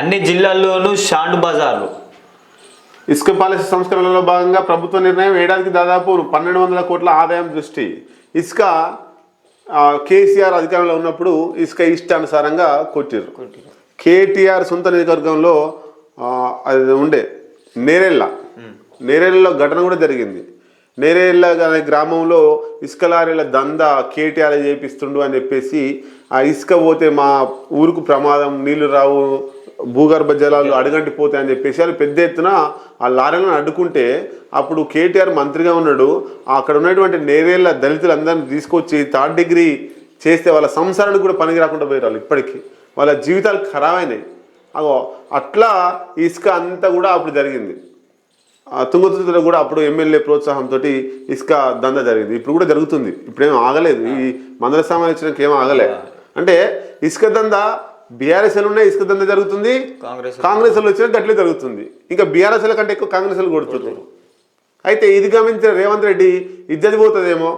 అన్ని జిల్లాల్లోనూ షాండ్ బజార్లు. ఇసుక పాలసీ సంస్కరణలో భాగంగా ప్రభుత్వ నిర్ణయం ఏడాదికి దాదాపు పన్నెండు వందల కోట్ల ఆదాయం దృష్టి. ఇసుక కేసీఆర్ అధికారంలో ఉన్నప్పుడు ఇసుక ఇష్టానుసారంగా కొట్టిర్రు. కేటీఆర్ సొంత నియోజకవర్గంలో అది ఉండే నేరెళ్ళ. నేరెళ్ళలో ఘటన కూడా జరిగింది. నేరేళ్ళ అనే గ్రామంలో ఇసుక లారీల దంద కేటీఆర్ చేపిస్తుండు అని చెప్పేసి ఆ ఇసుక పోతే మా ఊరుకు ప్రమాదం నీళ్ళు రావు భూగర్భ జలాలు అడుగంటి పోతాయి అని చెప్పేసి వాళ్ళు పెద్ద ఎత్తున ఆ లారీలను అడ్డుకుంటే అప్పుడు కేటీఆర్ మంత్రిగా ఉన్నాడు. అక్కడ ఉన్నటువంటి నేరేళ్ళ దళితులందరినీ తీసుకొచ్చి థర్డ్ డిగ్రీ చేస్తే వాళ్ళ సంసారానికి కూడా పనికి రాకుండా పోయారు వాళ్ళు ఇప్పటికీ. వాళ్ళ జీవితాలు ఖరాబ్ అయినాయి. అగో అట్లా ఇసుక అంతా కూడా అప్పుడు జరిగింది. ఆ తుంగతుర్తిలో కూడా అప్పుడు ఎమ్మెల్యే ప్రోత్సాహంతో ఇసుక దంద జరిగింది. ఇప్పుడు కూడా జరుగుతుంది. ఇప్పుడేం ఆగలేదు. ఈ మందల సామాన్ ఇచ్చినాక ఏం ఆగలేదు అంటే ఇసుక దంద బీఆర్ఎస్ ఉన్నాయి ఇసుక దంద జరుగుతుంది. కాంగ్రెస్ కాంగ్రెస్ వచ్చినా గట్లే జరుగుతుంది. ఇంకా బీఆర్ఎస్ కంటే ఎక్కువ కాంగ్రెస్ కొడుతున్నారు. అయితే ఇది గమనించిన రేవంత్ రెడ్డి ఇజ్జతి పోతుందేమో?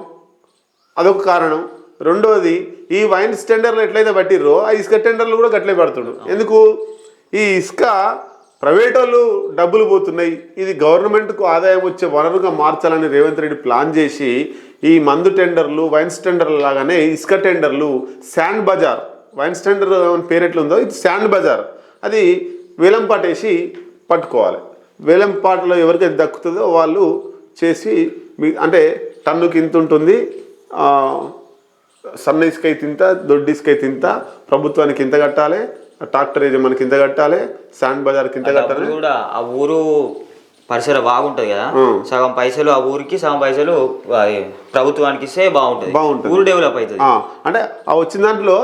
అదొక కారణం. రెండోది ఈ వైన్ టెండర్లు ఎట్లయితే పట్టిర్రో ఆ ఇసుక టెండర్లు కూడా గట్లే పడుతుడు ఎందుకు? ఈ ఇసుక ప్రైవేట్ వాళ్ళు డబ్బులు పోతున్నాయి. ఇది గవర్నమెంట్కు ఆదాయం వచ్చే వనరుగా మార్చాలని రేవంత్ రెడ్డి ప్లాన్ చేసి ఈ మందు టెండర్లు వైన్స్ టెండర్లు లాగానే ఇసుక టెండర్లు శాండ్ బజార్ వైన్స్ టెండర్ అని పేరు ఎట్లుందో ఇది శాండ్ బజార్. అది వేలం పాటేసి పట్టుకోవాలి. వేలం పాటలో ఎవరికైతే దక్కుతుందో వాళ్ళు చేసి మీ అంటే టన్నుకి ఇంత ఉంటుంది సన్న ఇసుక ఇంత దొడ్డి ఇసుక ఇంత ప్రభుత్వానికి ఇంత కట్టాలి ట్రాక్టర్ యజమానికి ఇంత కట్టాలి శాండ్ బజార్కి ఇంత కట్టాలి. కూడా ఆ ఊరు పరిసర బాగుంటది కదా. సగం పైసలు ఆ ఊరికి సగం పైసలు ప్రభుత్వానికి ఇస్తే బాగుంటది. బాగుంటది. ఊరు డెవలప్ అవుతుంది. అంటే ఆ వచ్చిన దాంట్లో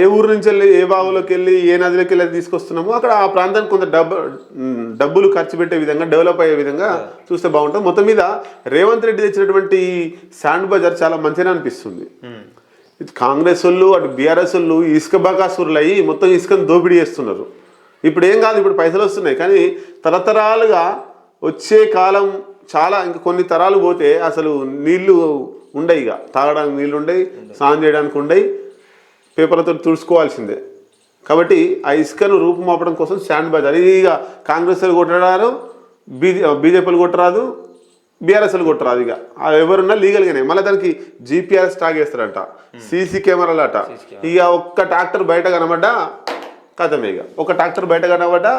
ఏ ఊరు నుంచి వెళ్ళి ఏ బావులోకి వెళ్ళి ఏ నదిలోకి వెళ్ళి తీసుకొస్తున్నామో అక్కడ ఆ ప్రాంతానికి కొంత డబ్బు డబ్బులు ఖర్చు పెట్టే విధంగా డెవలప్ అయ్యే విధంగా చూస్తే బాగుంటుంది. మొత్తం మీద రేవంత్ రెడ్డి తెచ్చినటువంటి శాండ్ బజార్ చాలా మంచిగా అనిపిస్తుంది. ఇటు కాంగ్రెస్ వాళ్ళు అటు బీఆర్ఎస్ వాళ్ళు ఇసుక బకాసురులు అయ్యి మొత్తం ఇసుకను దోపిడీ చేస్తున్నారు. ఇప్పుడు ఏం కాదు ఇప్పుడు పైసలు వస్తున్నాయి కానీ తరతరాలుగా వచ్చే కాలం చాలా ఇంకా కొన్ని తరాలు పోతే అసలు నీళ్ళు ఉండయి ఇక. తాగడానికి నీళ్ళు ఉండయి. స్నానం చేయడానికి ఉండయి. పేపర్లతో తుడుచుకోవాల్సిందే. కాబట్టి ఆ ఇసుకను రూపుమాపడం కోసం శాండ్ బజార్ ఇది ఇక కాంగ్రెస్ వాళ్ళు కొట్టరారు బీజే బీజేపీలు కొట్టరాదు బీఆర్ఎస్లు కొట్టరాదు ఇక. ఎవరున్నా లీగల్గానే. మళ్ళీ దానికి జీపీఆర్ఎస్ ట్యాగ్ వేస్తారంట సీసీ కెమెరాలు అట ఇక ఒక్క ట్రాక్టర్ బయట కనబడ్డా కథమే ఇక. ఒక ట్రాక్టర్ బయట కనబడ్డా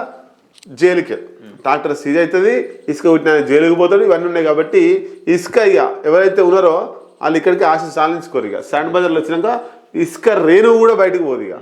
జైలుకే. ట్రాక్టర్ సీజ్ అవుతుంది ఇసుక పుట్టిన జైలుకి పోతాడు ఇవన్నీ ఉన్నాయి కాబట్టి ఇసుక ఇక ఎవరైతే ఉన్నారో వాళ్ళు ఇక్కడికి ఆశ సాధించుకోరు ఇక. శాండ్ బజార్లో వచ్చినాక ఇసుక రేణువు కూడా బయటకు పోదు ఇక.